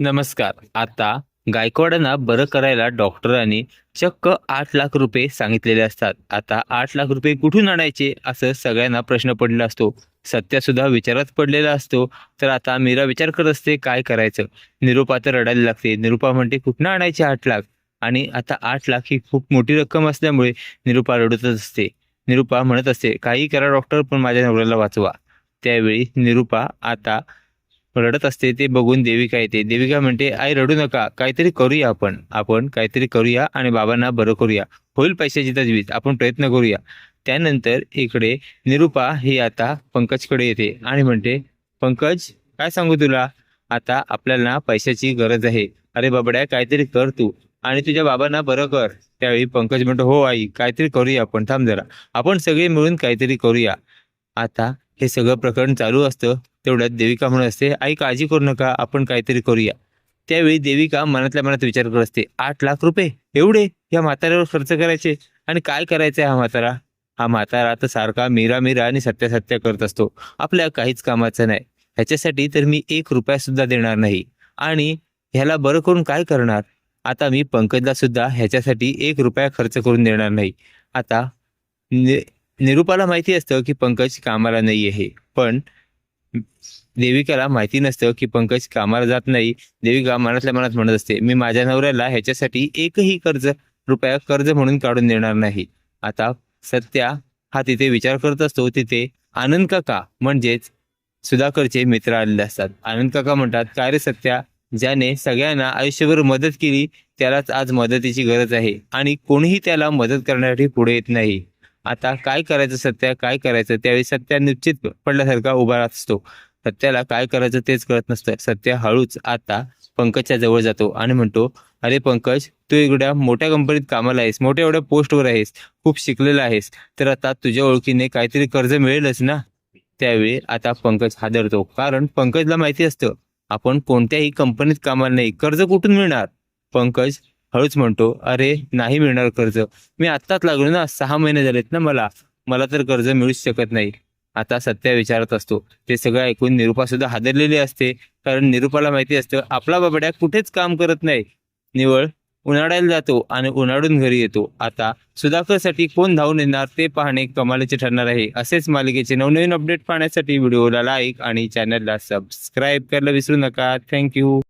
नमस्कार. आता गायकवाडांना बरं करायला डॉक्टरांनी चक्क आठ लाख रुपये सांगितलेले असतात. आता आठ लाख रुपये कुठून आणायचे असं सगळ्यांना प्रश्न पडलेला असतो. सत्या सुद्धा विचारात पडलेला असतो. तर आता मीरा विचार करत असते काय करायचं? निरुपा तर रडायला लागते. निरुपा म्हणते कुठनं आणायचे आठ लाख? आणि आता आठ लाख ही खूप मोठी रक्कम असल्यामुळे निरुपा रडतच असते. निरुपा म्हणत असते काही करा डॉक्टर पण माझ्या नवऱ्याला वाचवा. त्यावेळी निरुपा आता रडत असते ते बघून देविका येते. देविका म्हणते आई रडू नका. काहीतरी करूया आपण. आपण काहीतरी करूया आणि बाबांना बरं करूया. होईल पैशाची तजवीज आपण प्रयत्न करूया. त्यानंतर इकडे निरुपा ही आता पंकजकडे येते आणि म्हणते पंकज काय सांगू तुला? आता आपल्याला पैशाची गरज आहे. अरे बाबड्या काहीतरी कर तू आणि तुझ्या बाबांना बरं कर. त्यावेळी पंकज म्हणतो हो आई काहीतरी करूया आपण. थांब जरा. आपण सगळे मिळून काहीतरी करूया. आता हे सगळं प्रकरण चालू असतं तेवढ्यात देविका म्हणत असते आई काळजी करू नका आपण काहीतरी करूया. त्यावेळी देविका मनातल्या मनात विचार करत असते आठ लाख रुपये? एवढे? या म्हाताऱ्यावर खर्च करायचे? आणि काय करायचं आहे हा म्हातारा? हा म्हातारा तर सारखा मीरा मीरा आणि सत्या सत्या करत असतो. आपल्या काहीच कामाचं नाही. ह्याच्यासाठी तर मी एक रुपया सुद्धा देणार नाही. आणि ह्याला बरं करून काय करणार? आता मी पंकजला सुद्धा ह्याच्यासाठी एक रुपया खर्च करून देणार नाही. आता निरुपाला माहिती असतं की पंकज कामाला नाही आहे पण देविकाला माहिती नसतं की पंकज कामाला जात नाही. देविका मनातल्या मनात म्हणत असते मी माझ्या नवऱ्याला ह्याच्यासाठी एकही कर्ज रुपया कर्ज म्हणून काढून देणार नाही. आता सत्या हा तिथे विचार करत असतो तिथे आनंद काका म्हणजेच सुधाकरचे मित्र आलेले असतात. आनंद काका म्हणतात काय रे सत्या ज्याने सगळ्यांना आयुष्यभर मदत केली त्यालाच आज मदतीची गरज आहे आणि कोणीही त्याला मदत करण्यासाठी पुढे येत नाही. आता काय करायचं सत्या काय करायचं? त्यावेळी सत्या निश्चित पडल्यासारखा उभा असतो. सत्याला काय करायचं तेच कळत नसतं. सत्या हळूच आता पंकजच्या जवळ जातो आणि म्हणतो अरे पंकज तू एवढ्या मोठ्या कंपनीत कामाला आहेस मोठ्या एवढ्या पोस्टवर आहेस खूप शिकलेला आहेस तर आता तुझ्या ओळखीने काहीतरी कर्ज मिळेलच ना? त्यावेळी आता पंकज हादरतो. कारण पंकजला माहिती असतं आपण कोणत्याही कंपनीत कामाला नाही. कर्ज कुठून मिळणार? पंकज हळूच म्हणतो अरे नाही मिळणार कर्ज. मी आत्ताच लागलो ना सहा महिने झालेत ना मला. मला तर कर्ज मिळूच शकत नाही. आता सत्या विचारत असतो. ते सगळं ऐकून निरुपा सुद्धा हादरलेली असते. कारण निरुपाला माहिती असतं आपला बाबड्या कुठेच काम करत नाही. निवळ उन्हाळ्याला जातो आणि उन्हाळून घरी येतो. आता सुधाकरसाठी कोण धावून येणार ते पाहणे कमालीचे ठरणार आहे. असेच मालिकेचे नवनवीन अपडेट पाहण्यासाठी व्हिडिओला लाईक आणि चॅनलला सबस्क्राईब करायला विसरू नका. थँक्यू